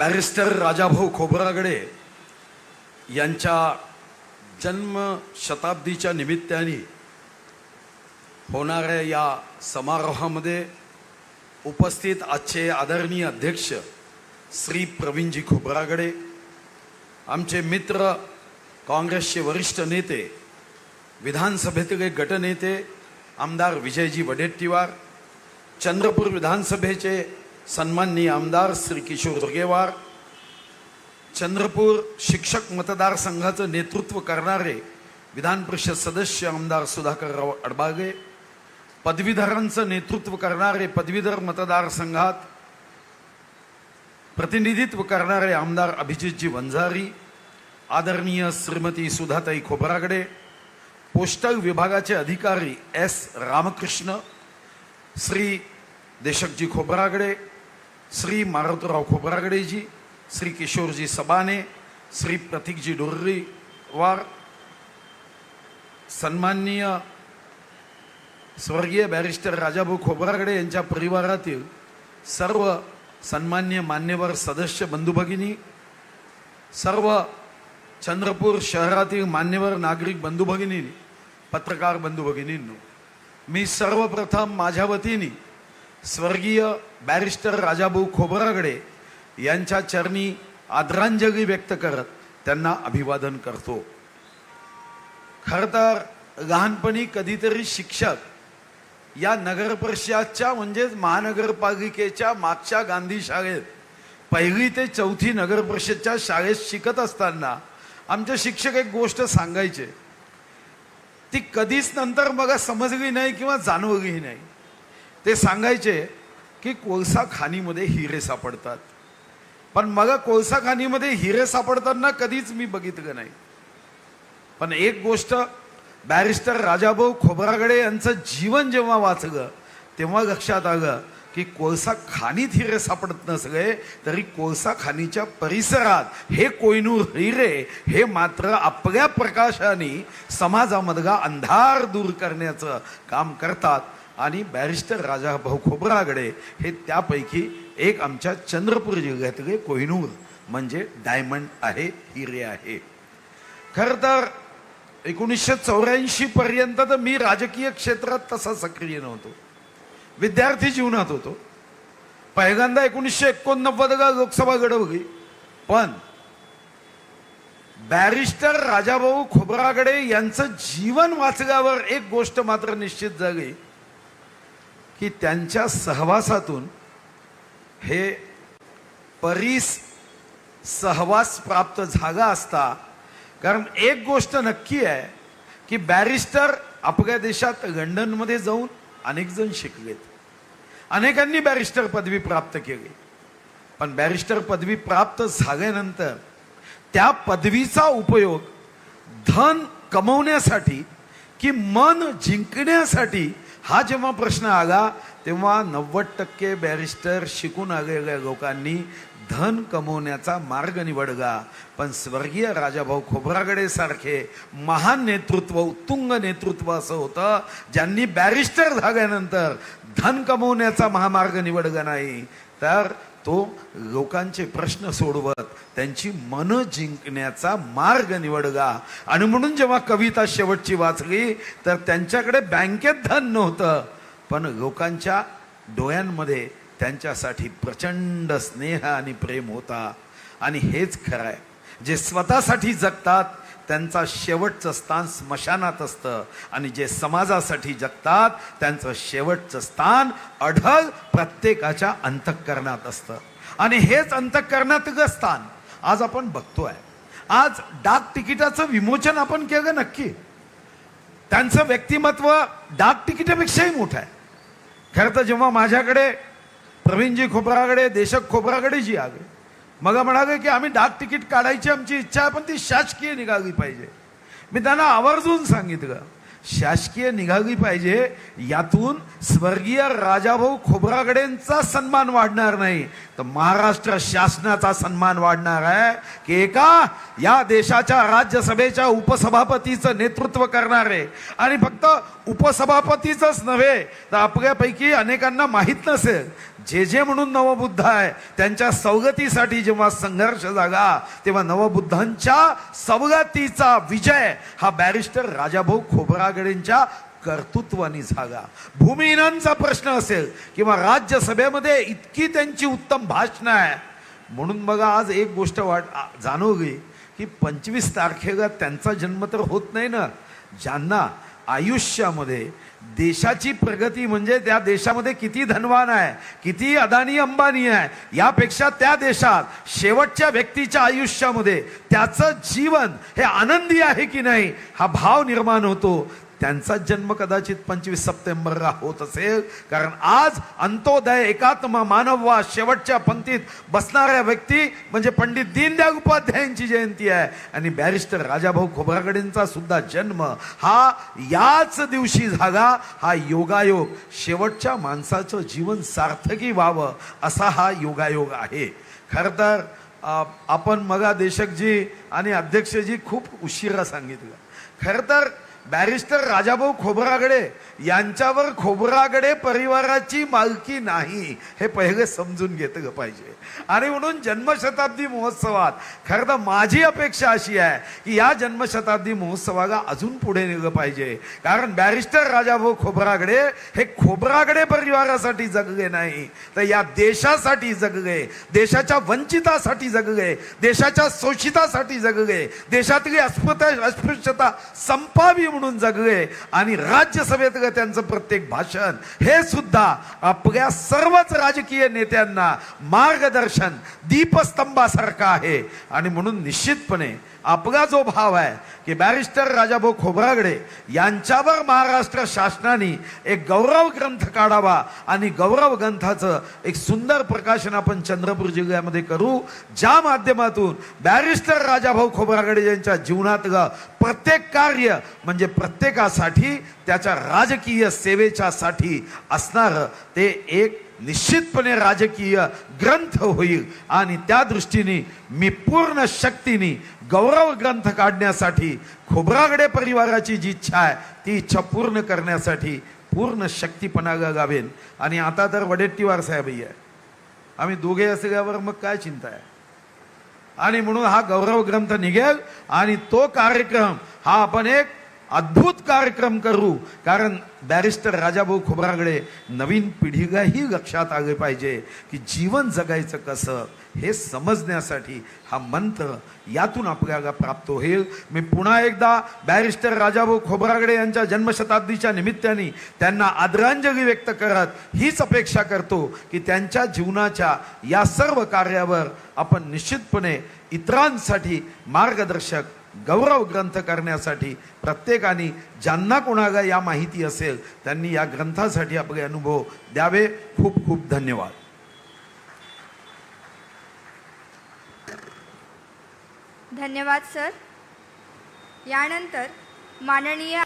Barrister Rajabhau Khobragade यांच्या जन्म शताब्दीच्या निमित्ताने होणाऱ्या या समारोहामध्ये उपस्थित आजचे आदरणीय अध्यक्ष श्री प्रवीणजी खोबरागडे आमचे मित्र काँग्रेसचे वरिष्ठ नेते विधानसभेतील गटनेते आमदार विजयजी वडेट्टीवार चंद्रपूर विधानसभेचे सन्माननीय आमदार श्री किशोर दुर्गेवार चंद्रपूर शिक्षक मतदारसंघाचं नेतृत्व करणारे विधान परिषद सदस्य आमदार सुधाकरराव अडबागे पदवीधरांचं नेतृत्व करणारे पदवीधर मतदारसंघात प्रतिनिधित्व करणारे आमदार अभिजितजी वंजारी आदरणीय श्रीमती सुधाताई खोबरागडे पोस्टल विभागाचे अधिकारी एस रामकृष्ण श्री देशकजी खोबरागडे श्री मारुतराव खोबरागडेजी श्री किशोरजी सबाने श्री प्रतीकजी डोर्रीवार सन्माननीय स्वर्गीय बॅरिस्टर राजाभाऊ खोबरागडे यांच्या परिवारातील सर्व सन्मान्य मान्यवर सदस्य बंधू भगिनी सर्व चंद्रपूर शहरातील मान्यवर नागरिक बंधू भगिनी पत्रकार बंधू भगिनींनो मी सर्वप्रथम माझ्या वतीने स्वर्गीय बॅरिस्टर राजाभाऊ खोबरागडे यांच्या चरणी आदरांजली व्यक्त करत त्यांना अभिवादन करतो. खरं तर लहानपणी कधीतरी शिक्षक या नगर परिषदच्या म्हणजेच महानगरपालिकेच्या मागच्या गांधी शाळेत पहिली ते चौथी नगर परिषदच्या शाळेत शिकत असताना आमचे शिक्षक एक गोष्ट सांगायचे. ती कधीच नंतर मला समजली नाही किंवा जाणवलीही नाही. ते सांगायचे की कोळसा खाणीमध्ये हिरे सापडतात. पण मग कोळसा खाणीमध्ये हिरे सापडताना कधीच मी बघितलं नाही. पण एक गोष्ट बॅरिस्टर राजाभाऊ खोबरागडे यांचं जीवन जेव्हा वाचलं तेव्हा लक्षात आलं की कोळसा खाणीत हिरे सापडत नसले तरी कोळसा खाणीच्या परिसरात हे कोयनूर हिरे हे मात्र आपल्या प्रकाशाने समाजामधला अंधार दूर करण्याचं काम करतात. आणि बॅरिस्टर राजाभाऊ खोबरागडे हे त्यापैकी एक आमच्या चंद्रपूर जिल्ह्यातले कोहिनूर म्हणजे डायमंड आहे हिरे आहे. खर तर एकोणीसशे चौऱ्याऐंशी पर्यंत तर मी राजकीय क्षेत्रात तसा सक्रिय नव्हतो. विद्यार्थी जीवनात होतो. पहिल्यांदा एकोणीसशे एकोणनव्वद लोकसभा घडवली पण बॅरिस्टर राजाभाऊ खोबरागडे यांचं जीवन वाचल्यावर एक गोष्ट मात्र निश्चित झाली. की त्यांच्या सहवासातून हे परीस सहवास प्राप्त झाला असता कारण एक गोष्ट नक्की आहे की बॅरिस्टर आपल्या देशात लंडनमध्ये जाऊन अनेक जण शिकलेत अनेकांनी बॅरिस्टर पदवी प्राप्त केली. पण बॅरिस्टर पदवी प्राप्त झाल्यानंतर त्या पदवीचा उपयोग धन कमवण्यासाठी की मन जिंकण्यासाठी हा जेव्हा प्रश्न आला तेव्हा नव्वद टक्के बॅरिस्टर शिकून आलेल्या लोकांनी धन कमवण्याचा मार्ग निवडला पण स्वर्गीय राजाभाऊ खोब्रागडे सारखे महान नेतृत्व उत्तुंग नेतृत्व असं होतं ज्यांनी बॅरिस्टर झाल्यानंतर धन कमवण्याचा महामार्ग निवडला नाही. तर तो लोकांचे प्रश्न सोडवत त्यांची मन जिंकण्याचा मार्ग निवडला आणि म्हणून जेव्हा कविता शेवटची वाचली तर त्यांच्याकडे बँकेत धन नव्हतं. पण लोकांच्या डोळ्यांमध्ये त्यांच्यासाठी प्रचंड स्नेह आणि प्रेम होता. आणि हेच खरं आहे जे स्वतःसाठी जगतात त्यांचा शेवटचं स्थान स्मशानात असतं. आणि जे समाजासाठी जगतात त्यांचं शेवटचं स्थान अढळ प्रत्येकाच्या अंतःकरणात असतं. आणि हेच अंतःकरणात स्थान. आज आपण बघतोय. आज डाक तिकिटाचं विमोचन आपण केलं नक्की. त्यांचं व्यक्तिमत्व डाक तिकिटापेक्षाही मोठं आहे. खरं तर जेव्हा माझ्याकडे प्रवीणजी खोबरागडे देशक खोबरागडे जी आले मग म्हणाले की आम्ही डाक तिकीट काढायची आमची इच्छा आहे पण ती शासकीय निघाली पाहिजे. मी त्यांना आवर्जून सांगितलं शासकीय निघाली पाहिजे यातून स्वर्गीय राजाभाऊ खोबरागडेंचा सन्मान वाढणार नाही. तर महाराष्ट्र शासनाचा सन्मान वाढणार आहे की एका या देशाच्या राज्यसभेच्या उपसभापतीचं नेतृत्व करणारे आणि फक्त उपसभापतीचंच नव्हे तर आपल्यापैकी अनेकांना माहीत नसेल जे जे म्हणून नवबुद्ध आहे त्यांच्या सवगतीसाठी जेव्हा संघर्ष जागा तेव्हा नवबुद्धांच्या सवगतीचा विजय हा बॅरिस्टर राजाभाऊ खोबरागडेंच्या कर्तृत्वानी जागा भूमिहीनांचा प्रश्न असेल किंवा राज्यसभेमध्ये इतकी त्यांची उत्तम भाषणं आहे. म्हणून बघा आज एक गोष्ट वाट जाणवली. की पंचवीस तारखेला त्यांचा जन्म तर होत नाही ना. ज्यांना आयुष्यामध्ये देशाची प्रगती म्हणजे त्या देशामध्ये किती धनवान आहे किती अदानी अंबानी आहे यापेक्षा त्या देशात शेवटच्या व्यक्तीच्या आयुष्यामध्ये त्याचं जीवन हे आनंदी आहे की नाही हा भाव निर्माण होतो. त्यांचा जन्म कदाचित पंचवीस सप्टेंबरला होत असेल. कारण आज अंत्योदय एकात्म मानववा शेवटच्या पंक्तीत बसणाऱ्या व्यक्ती म्हणजे पंडित दीनदयाळ उपाध्यायांची जयंती आहे. आणि बॅरिस्टर राजाभाऊ खोब्रागडेंचा सुद्धा जन्म हा याच दिवशी झाला. हा योगायोग शेवटच्या माणसाचं जीवन सार्थकी व्हावं असा हा योगायोग आहे. खरं तर आपण मगा देशकजी आणि अध्यक्षजी खूप उशिरा सांगितलं. खरं तर बॅरिस्टर राजाभाऊ खोबरागडे यांच्यावर खोबरागडे परिवाराची मालकी नाही. हे पहिले समजून घेतलं पाहिजे. आणि म्हणून जन्मशताब्दी महोत्सवात खरं तर माझी अपेक्षा अशी आहे की या जन्मशताब्दी महोत्सवाला अजून पुढे नेलं पाहिजे. कारण बॅरिस्टर राजाभाऊ खोबरागडे हे खोबरागडे परिवारासाठी जगले नाही. तर या देशासाठी जगले देशाच्या वंचितासाठी जगले देशाच्या शोषितासाठी जगले देशातली अस्पृश्य अस्पृश्यता संपावी म्हणून जगले आणि राज्यसभेत त्यांचं प्रत्येक भाषण हे सुद्धा आपल्या सर्वच राजकीय नेत्यांना मार्गदर्शन दीपस्तंभासारखं आहे. आणि म्हणून निश्चितपणे आपला जो भाव आहे की बॅरिस्टर राजाभाऊ खोबरागडे यांच्यावर महाराष्ट्र शासनाने एक गौरव ग्रंथ काढावा आणि गौरव ग्रंथाचं एक सुंदर प्रकाशन आपण चंद्रपूर जिल्ह्यामध्ये करू ज्या माध्यमातून बॅरिस्टर राजाभाऊ खोबरागडे यांच्या जीवनातलं प्रत्येक कार्य म्हणजे प्रत्येकासाठी त्याच्या राजकीय सेवेच्या साठी असणारं ते एक निश्चितपणे राजकीय ग्रंथ होईल. आणि त्या दृष्टीने मी पूर्ण शक्तीने गौरव ग्रंथ काढण्यासाठी खोबरागडे परिवाराची जी इच्छा आहे ती इच्छा पूर्ण करण्यासाठी पूर्ण शक्तीपणा गावेन. आणि आता तर वडेट्टीवार साहेबही आहे. आम्ही दोघे असल्यावर मग काय चिंता आहे? आणि म्हणून हा गौरव ग्रंथ निघेल आणि तो कार्यक्रम हा आपण एक अद्भुत कार्यक्रम करू. कारण बॅरिस्टर राजाभाऊ खोबरागडे नवीन पिढीलाही लक्षात आले पाहिजे की जीवन जगायचं कसं हे समजण्यासाठी हा मंत्र यातून आपल्याला प्राप्त होईल. मी पुन्हा एकदा बॅरिस्टर राजाभाऊ खोबरागडे यांच्या जन्मशताब्दीच्या निमित्ताने त्यांना आदरांजली व्यक्त करत हीच अपेक्षा करतो की त्यांच्या जीवनाच्या या सर्व कार्यावर आपण निश्चितपणे इतरांसाठी मार्गदर्शक गौरव ग्रंथ करण्यासाठी प्रत्येकाने ज्यांना कोणाला या माहिती असेल त्यांनी या ग्रंथासाठी आपले अनुभव द्यावे. खूप खूप धन्यवाद. धन्यवाद सर. यानंतर माननीय